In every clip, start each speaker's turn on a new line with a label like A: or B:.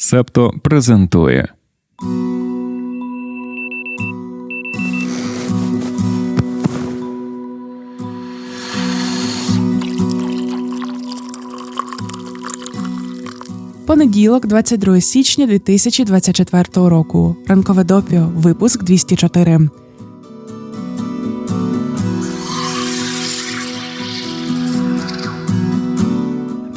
A: Септо презентує.
B: Понеділок, 22 січня 2024 року. Ранкове допіо. Випуск 204.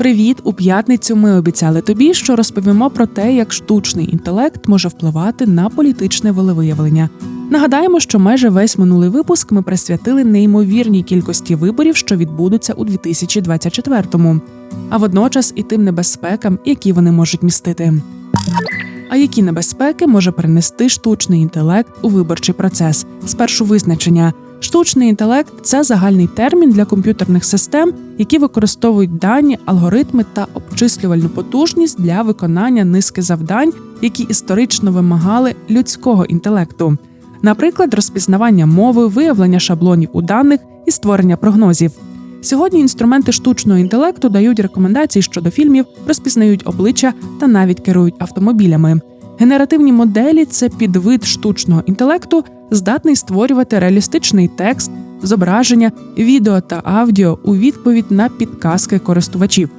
B: Привіт! У п'ятницю ми обіцяли тобі, що розповімо про те, як штучний інтелект може впливати на політичне волевиявлення. Нагадаємо, що майже весь минулий випуск ми присвятили неймовірній кількості виборів, що відбудуться у 2024-му, а водночас і тим небезпекам, які вони можуть містити. А які небезпеки може принести штучний інтелект у виборчий процес? Спершу визначення. Штучний інтелект це загальний термін для комп'ютерних систем, які використовують дані, алгоритми та обчислювальну потужність для виконання низки завдань, які історично вимагали людського інтелекту, наприклад, розпізнавання мови, виявлення шаблонів у даних і створення прогнозів. Сьогодні інструменти штучного інтелекту дають рекомендації щодо фільмів, розпізнають обличчя та навіть керують автомобілями. Генеративні моделі це підвид штучного інтелекту, здатний створювати реалістичний текст, зображення, відео та аудіо у відповідь на підказки користувачів.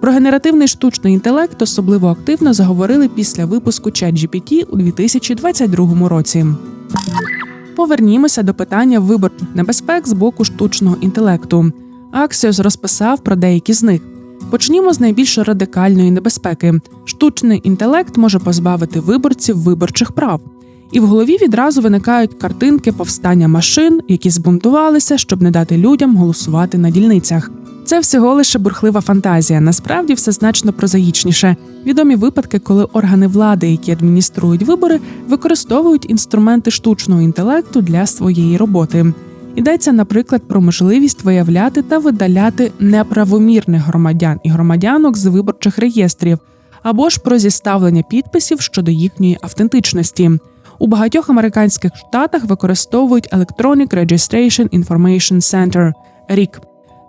B: Про генеративний штучний інтелект особливо активно заговорили після випуску ChatGPT у 2022 році. Повернімося до питання виборчих небезпек з боку штучного інтелекту. Аксіос розписав про деякі з них. Почнімо з найбільш радикальної небезпеки: штучний інтелект може позбавити виборців виборчих прав. І в голові відразу виникають картинки повстання машин, які збунтувалися, щоб не дати людям голосувати на дільницях. Це всього лише бурхлива фантазія. Насправді все значно прозаїчніше. Відомі випадки, коли органи влади, які адмініструють вибори, використовують інструменти штучного інтелекту для своєї роботи. Йдеться, наприклад, про можливість виявляти та видаляти неправомірних громадян і громадянок з виборчих реєстрів, або ж про зіставлення підписів щодо їхньої автентичності. У багатьох американських штатах використовують Electronic Registration Information Center – RIC.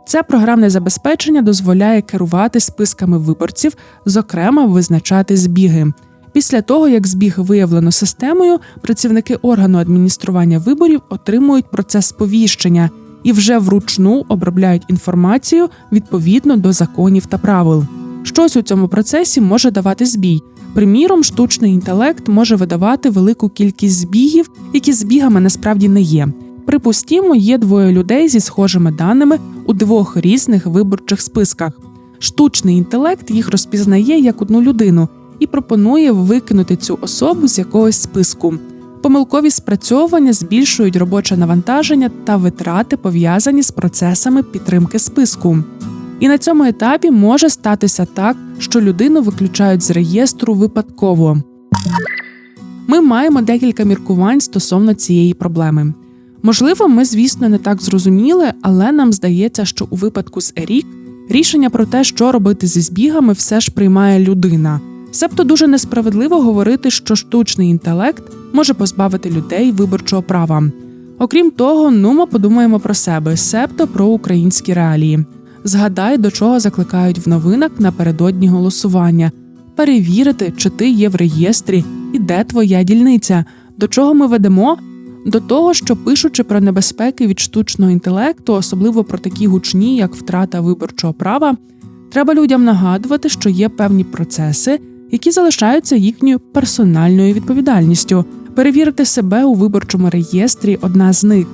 B: Це програмне забезпечення дозволяє керувати списками виборців, зокрема визначати збіги. Після того, як збіг виявлено системою, працівники органу адміністрування виборів отримують процес сповіщення і вже вручну обробляють інформацію відповідно до законів та правил. Щось у цьому процесі може давати збій. Приміром, штучний інтелект може видавати велику кількість збігів, які збігами насправді не є. Припустімо, є двоє людей зі схожими даними у двох різних виборчих списках. Штучний інтелект їх розпізнає як одну людину і пропонує викинути цю особу з якогось списку. Помилкові спрацьовування збільшують робоче навантаження та витрати, пов'язані з процесами підтримки списку. І на цьому етапі може статися так, що людину виключають з реєстру випадково. Ми маємо декілька міркувань стосовно цієї проблеми. Можливо, ми, звісно, не так зрозуміли, але нам здається, що у випадку з Ерік рішення про те, що робити зі збігами, все ж приймає людина. Себто дуже несправедливо говорити, що штучний інтелект може позбавити людей виборчого права. Окрім того, ну ми подумаємо про себе, себто про українські реалії. Згадай, до чого закликають в новинах напередодні голосування, перевірити, чи ти є в реєстрі і де твоя дільниця. До чого ми ведемо? До того, що пишучи про небезпеки від штучного інтелекту, особливо про такі гучні, як втрата виборчого права, треба людям нагадувати, що є певні процеси, які залишаються їхньою персональною відповідальністю. Перевірити себе у виборчому реєстрі одна з них.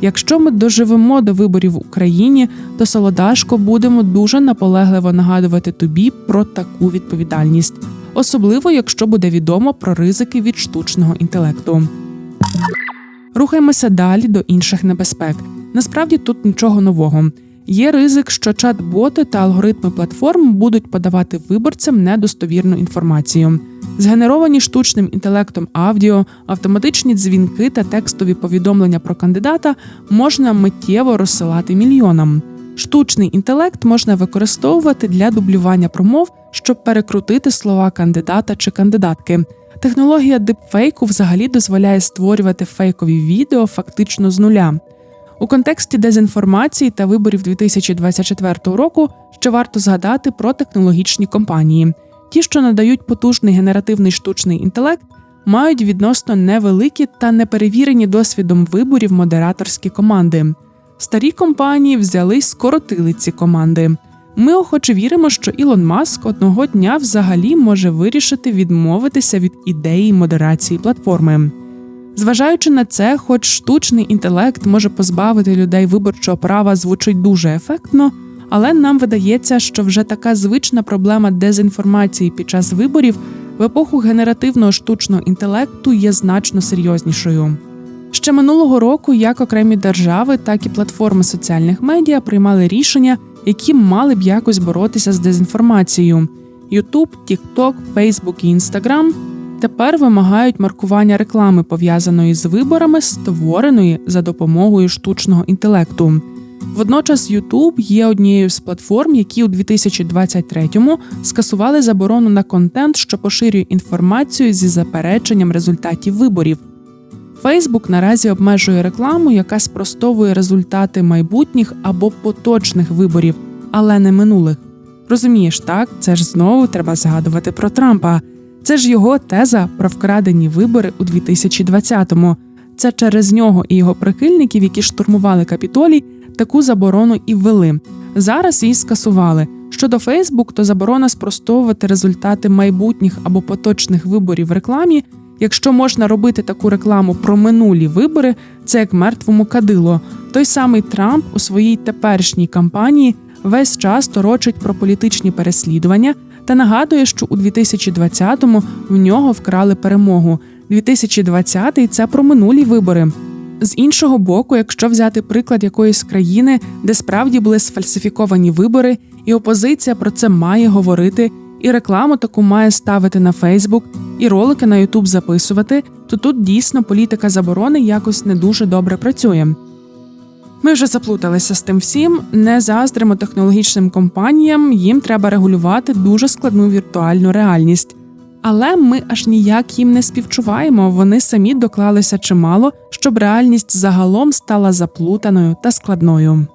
B: Якщо ми доживемо до виборів в Україні, то солодашко будемо дуже наполегливо нагадувати тобі про таку відповідальність, особливо якщо буде відомо про ризики від штучного інтелекту. Рухаємося далі до інших небезпек. Насправді тут нічого нового. Є ризик, що чат-боти та алгоритми платформ будуть подавати виборцям недостовірну інформацію. Згенеровані штучним інтелектом аудіо, автоматичні дзвінки та текстові повідомлення про кандидата можна миттєво розсилати мільйонам. Штучний інтелект можна використовувати для дублювання промов, щоб перекрутити слова кандидата чи кандидатки. Технологія дипфейку взагалі дозволяє створювати фейкові відео фактично з нуля. У контексті дезінформації та виборів 2024 року ще варто згадати про технологічні компанії. ті, що надають потужний генеративний штучний інтелект, мають відносно невеликі та неперевірені досвідом виборів модераторські команди. Старі компанії взяли й скоротили ці команди. Ми охоче віримо, що Ілон Маск одного дня взагалі може вирішити відмовитися від ідеї модерації платформи. Зважаючи на це, хоч штучний інтелект може позбавити людей виборчого права, звучить дуже ефектно, але нам видається, що вже така звична проблема дезінформації під час виборів в епоху генеративного штучного інтелекту є значно серйознішою. Ще минулого року як окремі держави, так і платформи соціальних медіа приймали рішення, які мали б якось боротися з дезінформацією. YouTube, TikTok, Facebook і Instagram тепер вимагають маркування реклами, пов'язаної з виборами, створеної за допомогою штучного інтелекту. Водночас YouTube є однією з платформ, які у 2023-му скасували заборону на контент, що поширює інформацію зі запереченням результатів виборів. Facebook наразі обмежує рекламу, яка спростовує результати майбутніх або поточних виборів, але не минулих. Розумієш, так це ж знову треба згадувати про Трампа. Це ж його теза про вкрадені вибори у 2020-му. Це через нього і його прихильників, які штурмували капітолій, таку заборону і ввели. Зараз її скасували. Щодо Фейсбук, то заборона спростовувати результати майбутніх або поточних виборів в рекламі. Якщо можна робити таку рекламу про минулі вибори, це як мертвому кадило. Той самий Трамп у своїй теперішній кампанії весь час торочить про політичні переслідування та нагадує, що у 2020-му в нього вкрали перемогу. 2020-й – це про минулі вибори. З іншого боку, якщо взяти приклад якоїсь країни, де справді були сфальсифіковані вибори, і опозиція про це має говорити, і рекламу таку має ставити на Фейсбук, і ролики на Ютуб записувати, то тут дійсно політика заборони якось не дуже добре працює. Ми вже заплуталися з тим всім, не заздримо технологічним компаніям, їм треба регулювати дуже складну віртуальну реальність. Але ми аж ніяк їм не співчуваємо, вони самі доклалися чимало, щоб реальність загалом стала заплутаною та складною.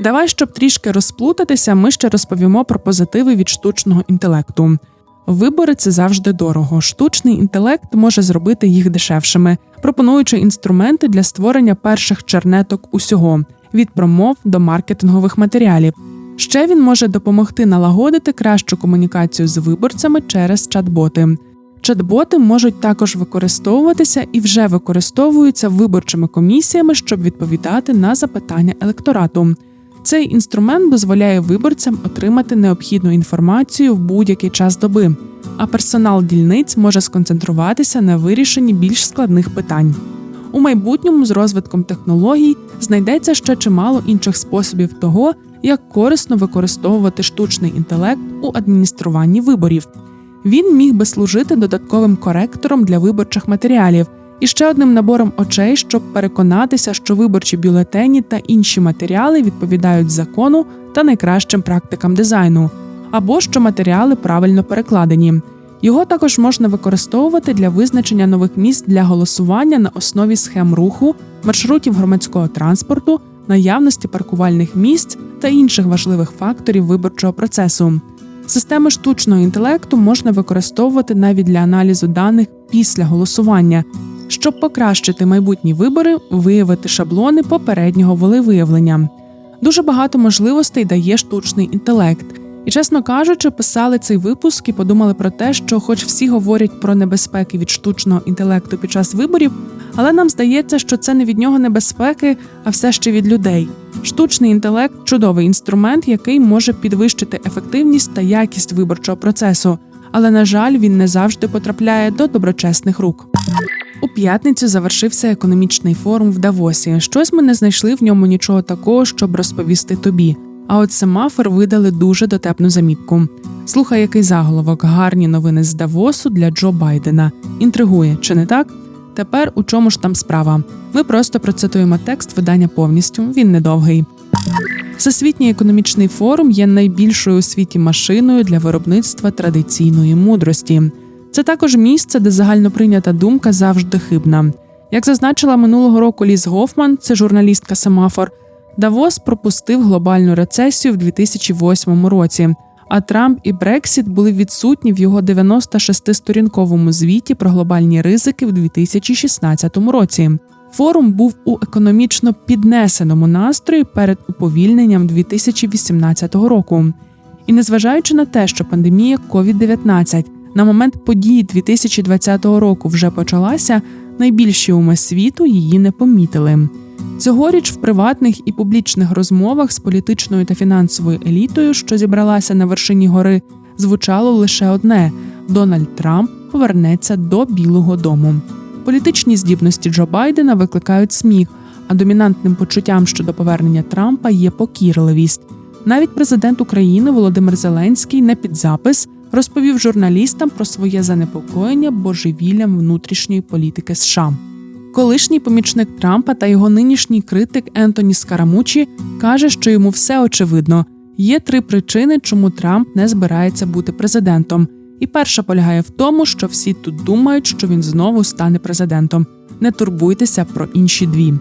B: Давай, щоб трішки розплутатися, ми ще розповімо про позитиви від штучного інтелекту. Вибори це завжди дорого. Штучний інтелект може зробити їх дешевшими, пропонуючи інструменти для створення перших чернеток усього від промов до маркетингових матеріалів. Ще він може допомогти налагодити кращу комунікацію з виборцями через чат-боти. Чат-боти можуть також використовуватися і вже використовуються виборчими комісіями, щоб відповідати на запитання електорату. Цей інструмент дозволяє виборцям отримати необхідну інформацію в будь-який час доби, а персонал дільниць може сконцентруватися на вирішенні більш складних питань. У майбутньому з розвитком технологій знайдеться ще чимало інших способів того, як корисно використовувати штучний інтелект у адмініструванні виборів. Він міг би служити додатковим коректором для виборчих матеріалів і ще одним набором очей, щоб переконатися, що виборчі бюлетені та інші матеріали відповідають закону та найкращим практикам дизайну, або що матеріали правильно перекладені. Його також можна використовувати для визначення нових місць для голосування на основі схем руху, маршрутів громадського транспорту, наявності паркувальних місць та інших важливих факторів виборчого процесу. Системи штучного інтелекту можна використовувати навіть для аналізу даних після голосування, щоб покращити майбутні вибори, виявити шаблони попереднього волевиявлення. Дуже багато можливостей дає штучний інтелект. І, чесно кажучи, писали цей випуск і подумали про те, що, хоч всі говорять про небезпеки від штучного інтелекту під час виборів, але нам здається, що це не від нього небезпеки, а все ще від людей. Штучний інтелект чудовий інструмент, який може підвищити ефективність та якість виборчого процесу, але на жаль, він не завжди потрапляє до доброчесних рук. У п'ятницю завершився економічний форум в Давосі. Щось ми не знайшли в ньому нічого такого, щоб розповісти тобі. А от семафор видали дуже дотепну замітку. Слухай, який заголовок гарні новини з Давосу для Джо Байдена. Інтригує, чи не так? Тепер у чому ж там справа? Ми просто процитуємо текст видання повністю. Він недовгий. Всесвітній економічний форум є найбільшою у світі машиною для виробництва традиційної мудрості. Це також місце, де загальноприйнята думка завжди хибна. Як зазначила минулого року Ліз Гофман, це журналістка Семафор, Давос пропустив глобальну рецесію в 2008 році. а Трамп і Брексіт були відсутні в його 96-сторінковому звіті про глобальні ризики в 2016 році. Форум був у економічно піднесеному настрої перед уповільненням 2018 року. І незважаючи на те, що пандемія COVID-19 на момент події 2020 року вже почалася, найбільші уми світу її не помітили. Цьогоріч в приватних і публічних розмовах з політичною та фінансовою елітою, що зібралася на вершині гори, звучало лише одне: Дональд Трамп повернеться до Білого Дому. Політичні здібності Джо Байдена викликають сміх, а домінантним почуттям щодо повернення Трампа є покірливість. Навіть президент України Володимир Зеленський не під запис розповів журналістам про своє занепокоєння божевіллям внутрішньої політики США. Колишній помічник Трампа та його нинішній критик Ентоні Скарамучі каже, що йому все очевидно. Є три причини, чому Трамп не збирається бути президентом. І перша полягає в тому, що всі тут думають, що він знову стане президентом. Не турбуйтеся про інші дві.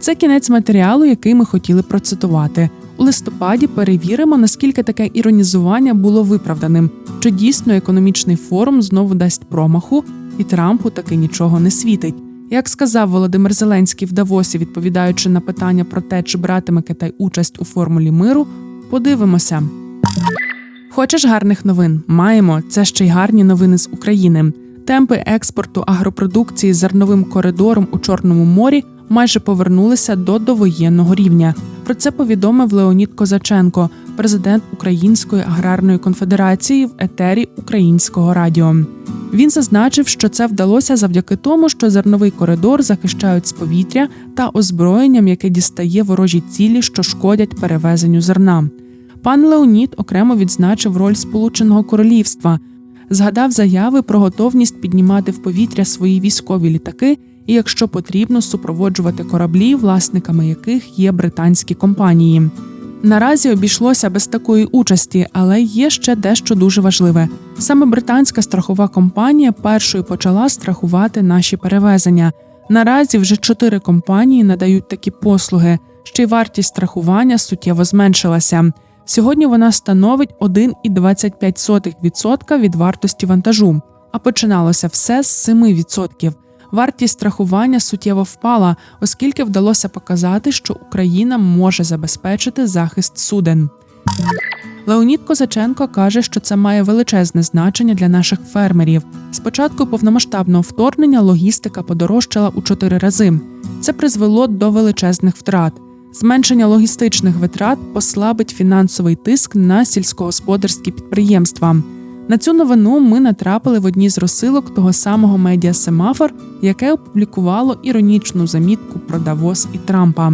B: Це кінець матеріалу, який ми хотіли процитувати. У листопаді перевіримо, наскільки таке іронізування було виправданим, чи дійсно економічний форум знову дасть промаху, і Трампу таки нічого не світить. Як сказав Володимир Зеленський в Давосі, відповідаючи на питання про те, чи братиме Китай участь у формулі миру, подивимося. Хочеш гарних новин? Маємо це ще й гарні новини з України. Темпи експорту агропродукції зерновим коридором у Чорному морі майже повернулися до довоєнного рівня. Про це повідомив Леонід Козаченко, президент Української аграрної конфедерації в етері Українського радіо. Він зазначив, що це вдалося завдяки тому, що зерновий коридор захищають з повітря та озброєнням, яке дістає ворожі цілі, що шкодять перевезенню зерна. Пан Леонід окремо відзначив роль Сполученого Королівства, згадав заяви про готовність піднімати в повітря свої військові літаки і, якщо потрібно, супроводжувати кораблі, власниками яких є британські компанії. Наразі обійшлося без такої участі, але є ще дещо дуже важливе. Саме британська страхова компанія першою почала страхувати наші перевезення. Наразі вже чотири компанії надають такі послуги, ще й вартість страхування суттєво зменшилася. Сьогодні вона становить 1,25% від вартості вантажу, а починалося все з 7%. Вартість страхування суттєво впала, оскільки вдалося показати, що Україна може забезпечити захист суден. Леонід Козаченко каже, що це має величезне значення для наших фермерів. Спочатку повномасштабного вторгнення логістика подорожчала у чотири рази. Це призвело до величезних втрат. Зменшення логістичних витрат послабить фінансовий тиск на сільськогосподарські підприємства. На цю новину ми натрапили в одній з розсилок того самого медіа Семафор, яке опублікувало іронічну замітку про Давос і Трампа.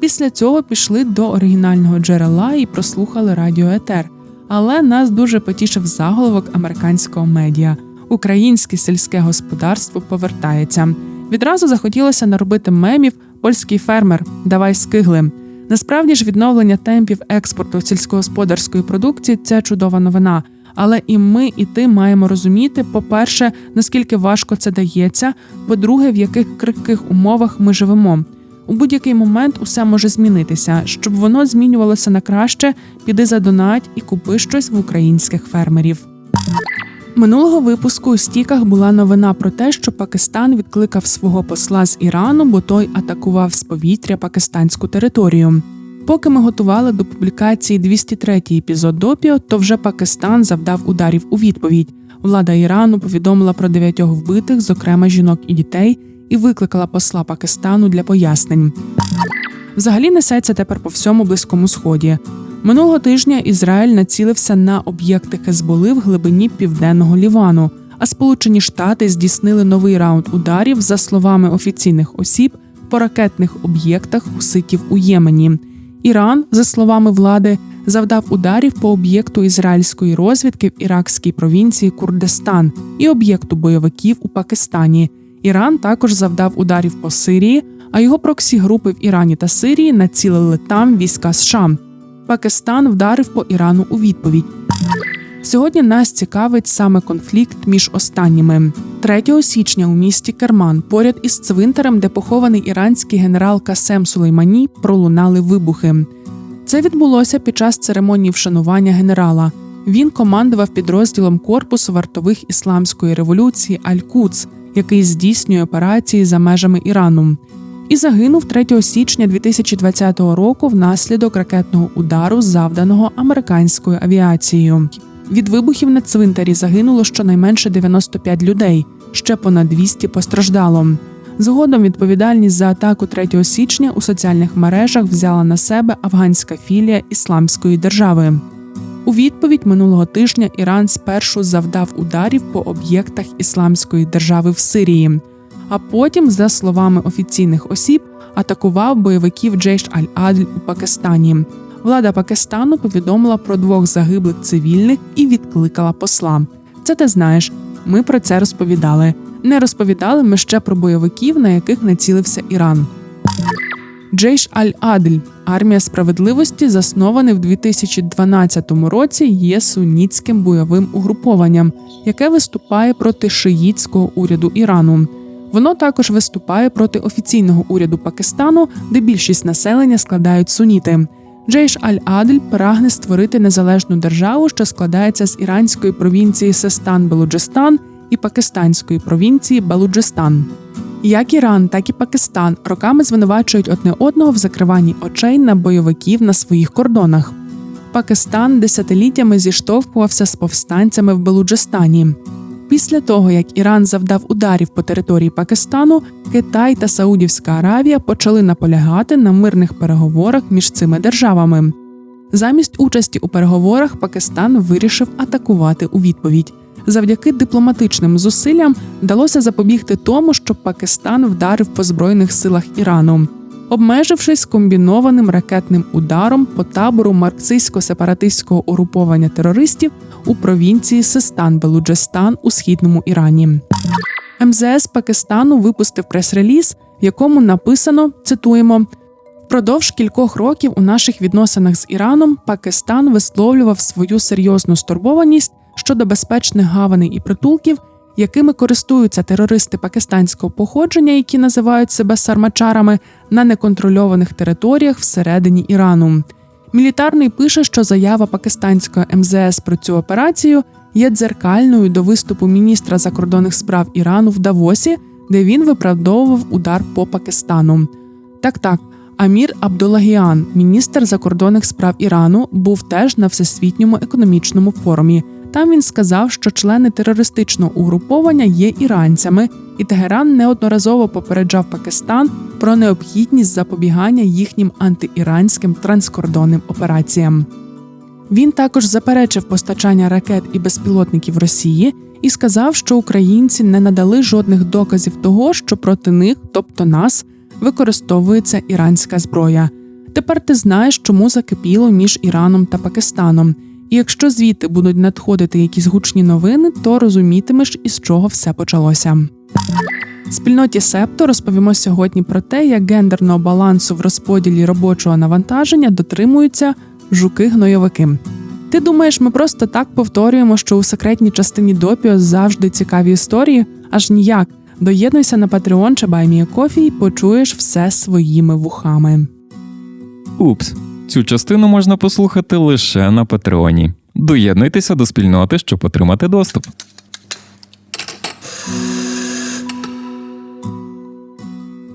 B: Після цього пішли до оригінального джерела і прослухали радіоетер. Але нас дуже потішив заголовок американського медіа: Українське сільське господарство повертається. Відразу захотілося наробити мемів польський фермер, давай скигли. Насправді ж відновлення темпів експорту сільськогосподарської продукції це чудова новина. Але і ми, і ти маємо розуміти, по-перше, наскільки важко це дається, по-друге, в яких крихких умовах ми живемо. У будь-який момент усе може змінитися. Щоб воно змінювалося на краще, піди задонать і купи щось в українських фермерів. Минулого випуску у стіках була новина про те, що Пакистан відкликав свого посла з Ірану, бо той атакував з повітря пакистанську територію. Поки ми готували до публікації 203 епізод допіо, то вже Пакистан завдав ударів у відповідь. Влада Ірану повідомила про дев'ятьох вбитих, зокрема жінок і дітей, і викликала посла Пакистану для пояснень. Взагалі несеться тепер по всьому близькому сході. Минулого тижня Ізраїль націлився на об'єкти Хезболи в глибині південного Лівану. А Сполучені Штати здійснили новий раунд ударів за словами офіційних осіб по ракетних об'єктах хуситів у Ємені. Іран, за словами влади, завдав ударів по об'єкту ізраїльської розвідки в іракській провінції Курдистан і об'єкту бойовиків у Пакистані. Іран також завдав ударів по Сирії, а його проксі групи в Ірані та Сирії націлили там війська США. Пакистан вдарив по Ірану у відповідь. Сьогодні нас цікавить саме конфлікт між останніми 3 січня у місті Керман, поряд із цвинтарем, де похований іранський генерал Касем Сулеймані, пролунали вибухи. Це відбулося під час церемонії вшанування генерала. Він командував підрозділом корпусу вартових ісламської революції Аль-Куц, який здійснює операції за межами Ірану, і загинув 3 січня 2020 року внаслідок ракетного удару, завданого американською авіацією. Від вибухів на цвинтарі загинуло щонайменше 95 людей, ще понад 200 постраждало. Згодом відповідальність за атаку 3 січня у соціальних мережах взяла на себе афганська філія Ісламської держави. У відповідь минулого тижня Іран спершу завдав ударів по об'єктах Ісламської держави в Сирії, а потім, за словами офіційних осіб, атакував бойовиків Джейш Аль-Адль у Пакистані. Влада Пакистану повідомила про двох загиблих цивільних і відкликала посла. Це ти знаєш. Ми про це розповідали. Не розповідали ми ще про бойовиків, на яких націлився Іран. Джейш Аль-Адль, армія справедливості, заснований в 2012 році, є сунітським бойовим угрупованням, яке виступає проти шиїтського уряду Ірану. Воно також виступає проти офіційного уряду Пакистану, де більшість населення складають суніти. Джейш Аль-Адль прагне створити незалежну державу, що складається з іранської провінції Систан-Балуджистан і пакистанської провінції Балуджистан. Як Іран, так і Пакистан роками звинувачують одне одного в закриванні очей на бойовиків на своїх кордонах. Пакистан десятиліттями зіштовхувався з повстанцями в Балуджистані. Після того, як Іран завдав ударів по території Пакистану, Китай та Саудівська Аравія почали наполягати на мирних переговорах між цими державами. Замість участі у переговорах Пакистан вирішив атакувати у відповідь. Завдяки дипломатичним зусиллям вдалося запобігти тому, що Пакистан вдарив по збройних силах Ірану, обмежившись комбінованим ракетним ударом по табору марксистсько-сепаратистського угруповання терористів у провінції Систан-Белуджистан у східному Ірані. МЗС Пакистану випустив прес-реліз, в якому написано цитуємо. Впродовж кількох років у наших відносинах з Іраном Пакистан висловлював свою серйозну стурбованість щодо безпечних гаваней і притулків, якими користуються терористи пакистанського походження, які називають себе сармачарами, на неконтрольованих територіях всередині Ірану. Мілітарний пише, що заява пакистанського МЗС про цю операцію є дзеркальною до виступу міністра закордонних справ Ірану в Давосі, де він виправдовував удар по Пакистану. Так, так. Амір Абдулагіан, міністр закордонних справ Ірану, був теж на всесвітньому економічному форумі. Там він сказав, що члени терористичного угруповання є іранцями, і Тегеран неодноразово попереджав Пакистан про необхідність запобігання їхнім антиіранським транскордонним операціям. Він також заперечив постачання ракет і безпілотників Росії і сказав, що українці не надали жодних доказів того, що проти них, тобто нас, використовується іранська зброя. Тепер ти знаєш, чому закипіло між Іраном та Пакистаном. І якщо звідти будуть надходити якісь гучні новини, то розумітимеш, із чого все почалося. Спільноті Септо розповімо сьогодні про те, як гендерного балансу в розподілі робочого навантаження дотримуються жуки-гнойовики. Ти думаєш, ми просто так повторюємо, що у секретній частині допіо завжди цікаві історії? Аж ніяк. Доєднуйся на Patreon чи BuyMeACoffee і почуєш все своїми вухами.
A: Упс, цю частину можна послухати лише на Патреоні. Доєднуйтеся до спільноти, щоб отримати доступ.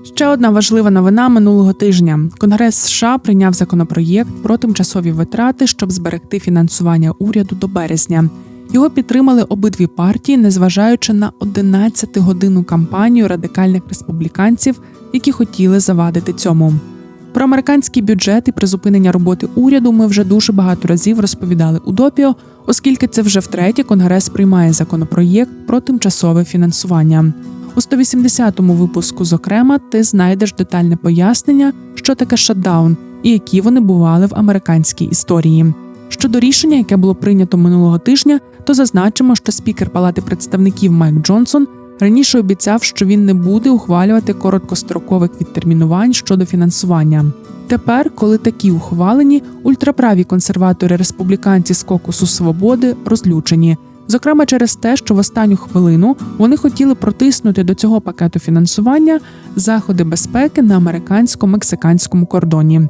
B: Ще одна важлива новина минулого тижня. Конгрес США прийняв законопроєкт про тимчасові витрати, щоб зберегти фінансування уряду до березня. Його підтримали обидві партії, незважаючи на 11-годинну кампанію радикальних республіканців, які хотіли завадити цьому. Про американський бюджет і призупинення роботи уряду ми вже дуже багато разів розповідали у допіо, оскільки це вже втретє Конгрес приймає законопроєкт про тимчасове фінансування. У 180-му випуску, зокрема, ти знайдеш детальне пояснення, що таке шатдаун і які вони бували в американській історії. Щодо рішення, яке було прийнято минулого тижня, то зазначимо, що спікер Палати представників Майк Джонсон раніше обіцяв, що він не буде ухвалювати короткострокових відтермінувань щодо фінансування. Тепер, коли такі ухвалені, ультраправі консерватори республіканці з кокусу свободи розлючені. Зокрема, через те, що в останню хвилину вони хотіли протиснути до цього пакету фінансування заходи безпеки на американсько-мексиканському кордоні.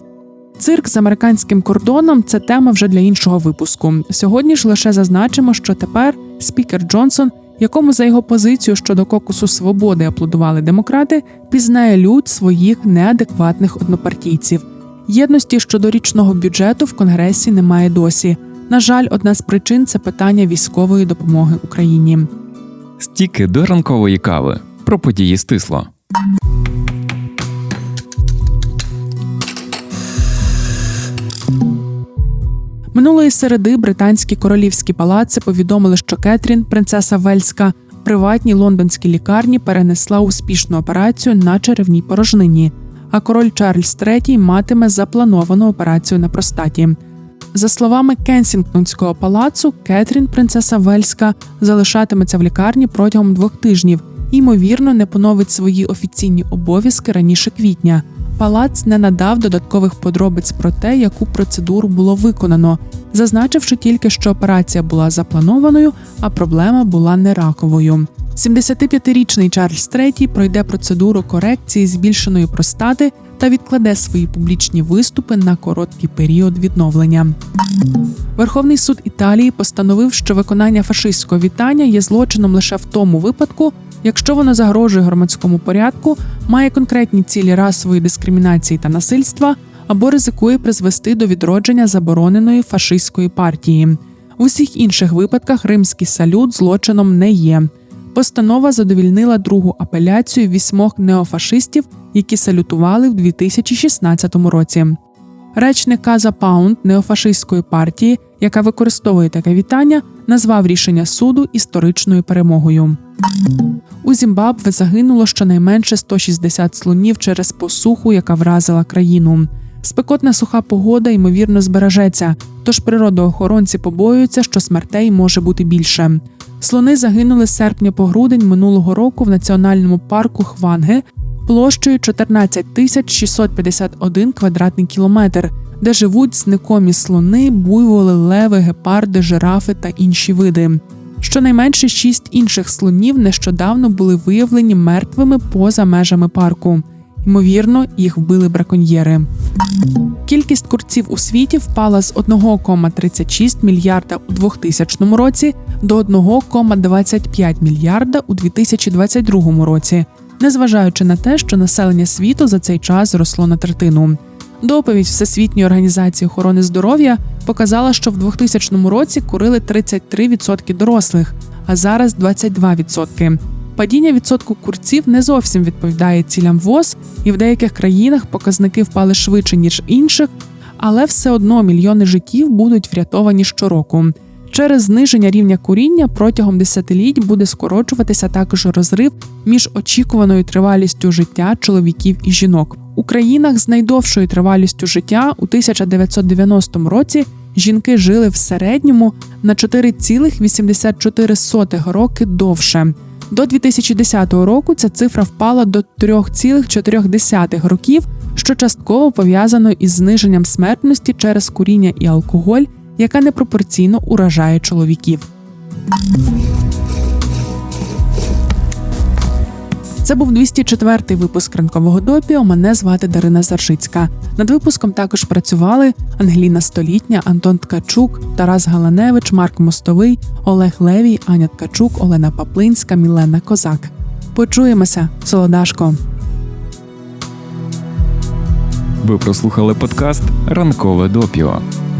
B: Цирк з американським кордоном це тема вже для іншого випуску. Сьогодні ж лише зазначимо, що тепер спікер Джонсон, якому за його позицію щодо кокусу свободи аплодували демократи, пізнає лють своїх неадекватних однопартійців. Єдності щодо річного бюджету в Конгресі немає досі. На жаль, одна з причин це питання військової допомоги Україні.
A: Стіки до ранкової кави про події стисло.
B: Минулої середи британські королівські палаци повідомили, що Кетрін, принцеса Вельська, приватній лондонській лікарні перенесла успішну операцію на черевній порожнині. А король Чарльз III матиме заплановану операцію на простаті. За словами Кенсінгтонського палацу, Кетрін, принцеса Вельська, залишатиметься в лікарні протягом двох тижнів і, ймовірно, не поновить свої офіційні обов'язки раніше квітня. Палац не надав додаткових подробиць про те, яку процедуру було виконано, зазначивши тільки, що операція була запланованою, а проблема була не раковою. 75-річний Чарльз III пройде процедуру корекції збільшеної простати та відкладе свої публічні виступи на короткий період відновлення. Верховний суд Італії постановив, що виконання фашистського вітання є злочином лише в тому випадку, якщо воно загрожує громадському порядку, має конкретні цілі расової дискримінації та насильства або ризикує призвести до відродження забороненої фашистської партії. В усіх інших випадках римський салют злочином не є. Постанова задовільнила другу апеляцію вісьмох неофашистів, які салютували в 2016 році. Речник Каза Паунд неофашистської партії, яка використовує таке вітання, назвав рішення суду історичною перемогою. У Зімбабве загинуло щонайменше 160 слонів через посуху, яка вразила країну. Спекотна суха погода ймовірно збережеться, тож природоохоронці побоюються, що смертей може бути більше. Слони загинули з серпня по грудень минулого року в національному парку Хванге площею 14 тисяч 651 квадратний кілометр, де живуть зникомі слони, буйволи, леви, гепарди, жирафи та інші види. Щонайменше шість інших слонів нещодавно були виявлені мертвими поза межами парку. Ймовірно, їх вбили браконьєри. Кількість курців у світі впала з 1,36 мільярда у 2000 році до 1,25 мільярда у 2022 році, незважаючи на те, що населення світу за цей час зросло на третину. Доповідь Всесвітньої організації охорони здоров'я показала, що в 2000 році курили 33% дорослих, а зараз 22%. Падіння відсотку курців не зовсім відповідає цілям ВОЗ, і в деяких країнах показники впали швидше ніж інших, але все одно мільйони життів будуть врятовані щороку. Через зниження рівня куріння протягом десятиліть буде скорочуватися також розрив між очікуваною тривалістю життя чоловіків і жінок. У країнах з найдовшою тривалістю життя у 1990 році жінки жили в середньому на 4,84 роки довше. До 2010 року ця цифра впала до 3,4 років, що частково пов'язано із зниженням смертності через куріння і алкоголь, яка непропорційно уражає чоловіків. Це був 204-й випуск ранкового допіо. Мене звати Дарина Заржицька. Над випуском також працювали Ангеліна Столітня, Антон Ткачук, Тарас Галаневич, Марк Мостовий, Олег Левій, Аня Ткачук, Олена Паплинська, Мілена Козак. Почуємося, солодашко.
A: Ви прослухали подкаст Ранкове допіо.